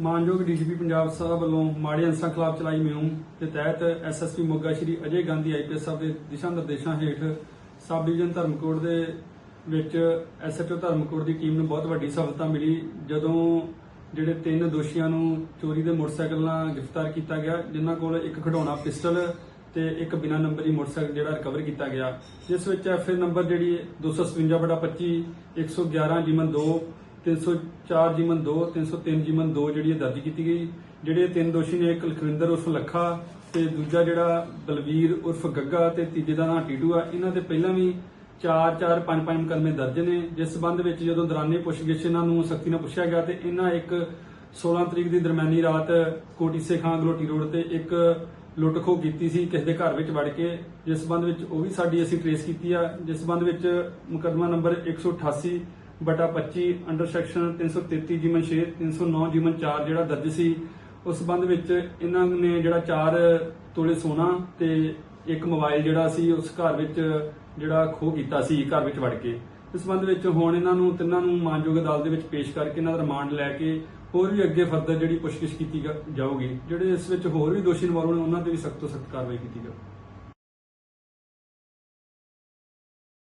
ਮਾਨਯੋਗ ਡੀਜੀਪੀ ਪੰਜਾਬ ਸਾਹਿਬ ਵੱਲੋਂ ਮਾੜੇ ਅੰਸਾਂ ਖਿਲਾਫ ਚਲਾਈ ਮੁਹਿੰਮ ਦੇ ਤਹਿਤ ਐਸਐਸਪੀ ਮੋਗਾ ਸ਼੍ਰੀ ਅਜੇ ਗਾਂਧੀ ਆਈਪੀਐਸ ਸਾਹਿਬ ਦੇ ਦਿਸ਼ਾ ਨਿਰਦੇਸ਼ਾਂ ਹੇਠ ਸਬ ਡਿਵੀਜ਼ਨ ਧਰਮਕੋਟ ਦੇ ਵਿੱਚ ਐਸਐਚਓ ਧਰਮਕੋਟ ਦੀ ਟੀਮ ਨੂੰ ਬਹੁਤ ਵੱਡੀ ਸਫਲਤਾ ਮਿਲੀ, ਜਦੋਂ ਜਿਹੜੇ ਤਿੰਨ ਦੋਸ਼ੀਆਂ ਨੂੰ ਚੋਰੀ ਦੇ ਮੋਟਰਸਾਈਕਲ ਨਾਲ ਗ੍ਰਿਫਤਾਰ ਕੀਤਾ ਗਿਆ, ਜਿਨ੍ਹਾਂ ਕੋਲ ਇੱਕ ਖਿਡੌਣਾ ਪਿਸਟਲ ਤੇ ਇੱਕ ਬਿਨਾ ਦੀ ਮੋਟਰਸਾਈਕਲ ਜਿਹੜਾ ਰਿਕਵਰ ਕੀਤਾ ਗਿਆ। ਜਿਸ ਵਿੱਚ ਐਫਏ ਨੰਬਰ ਜਿਹੜੀ 257/25 111 ਜੀਮਨ 2 304 ਜੀਮਨ 2 303 ਜੀਵਨ 2 ਜਿਹੜੀ ਦਰਜ ਕੀਤੀ ਗਈ, ਜਿਹੜੇ ਤਿੰਨ ਦੋਸ਼ੀ ਨੇ ਇੱਕ ਲਖਵਿੰਦਰ ਉਰਫ ਲੱਖਾ ਤੇ ਦੂਜਾ ਜਿਹੜਾ ਬਲਵੀਰ ਉਰਫ ਗੱਗਾ ਤੇ ਤੀਜੇ ਦਾ ਨਾਂ ਟੀਟੂ ਆ, ਇਹਨਾਂ ਤੇ ਪਹਿਲਾਂ ਵੀ 4 4 5 5 ਮੁਕੱਦਮੇ ਦਰਜ ਨੇ, ਜਿਸ ਸਬੰਧ ਵਿੱਚ ਜਦੋਂ ਦੌਰਾਨੇ ਪੁੱਛਗਿੱਛ ਇਹਨਾਂ ਨੂੰ ਸਖਤੀ ਨਾਲ ਪੁੱਛਿਆ ਗਿਆ ਤੇ ਇਹਨਾਂ ਇੱਕ 16 ਤਰੀਕ ਦੀ ਦਰਮਿਆਨੀ ਰਾਤ ਕੋਟੀਸੇ ਖਾਂ ਗਲੋਟੀ ਰੋਡ ਤੇ ਇੱਕ ਲੁੱਟ ਖੋਹ ਕੀਤੀ ਸੀ ਕਿਸੇ ਦੇ ਘਰ ਵਿੱਚ ਵੜ ਕੇ, ਜਿਸ ਸਬੰਧ ਵਿੱਚ ਉਹ ਵੀ ਸਾਡੀ ਅਸੀਂ ਟ੍ਰੇਸ ਕੀਤੀ ਆ, ਜਿਸ ਸਬੰਧ ਵਿੱਚ ਮੁਕੱਦਮਾ ਨੰਬਰ 188 ਬਟਾ 25 ਅੰਡਰ ਸੈਕਸ਼ਨ 333 ਜੀਮਨ 6 309 ਜੀਮਨ 4 ਜਿਹੜਾ ਦਰਜ ਸੀ, ਉਸ ਸਬੰਧ ਵਿੱਚ ਇਹਨਾਂ ਨੇ ਜਿਹੜਾ 4 ਤੋਲੇ ਸੋਨਾ ਤੇ ਇੱਕ ਮੋਬਾਈਲ ਜਿਹੜਾ ਸੀ, ਉਸ ਘਰ ਵਿੱਚ ਜਿਹੜਾ ਖੋਹ ਕੀਤਾ ਸੀ, ਘਰ ਵਿੱਚ ਵੜ ਕੇ। ਇਸ ਸੰਬੰਧ ਵਿੱਚ ਹੁਣ ਇਹਨਾਂ ਨੂੰ ਤਿੰਨਾਂ ਨੂੰ ਮਾਨਯੋਗ ਅਦਾਲਤ ਦੇ ਵਿੱਚ ਪੇਸ਼ ਕਰਕੇ ਇਹਨਾਂ ਦਾ ਰਿਮਾਂਡ ਲੈ ਕੇ ਹੋਰ ਵੀ ਅੱਗੇ ਫਰਦਰ ਜਿਹੜੀ ਪੁੱਛਗਿੱਛ ਕੀਤੀ ਜਾਊਗੀ, ਜਿਹੜੇ ਇਸ ਵਿੱਚ ਹੋਰ ਵੀ ਦੋਸ਼ੀ ਇਨਵੋਲਵ ਨੇ, ਉਹਨਾਂ ਤੇ ਵੀ ਸਖਤ ਤੋਂ ਸਖਤ ਕਾਰਵਾਈ ਕੀਤੀ ਜਾਊਗੀ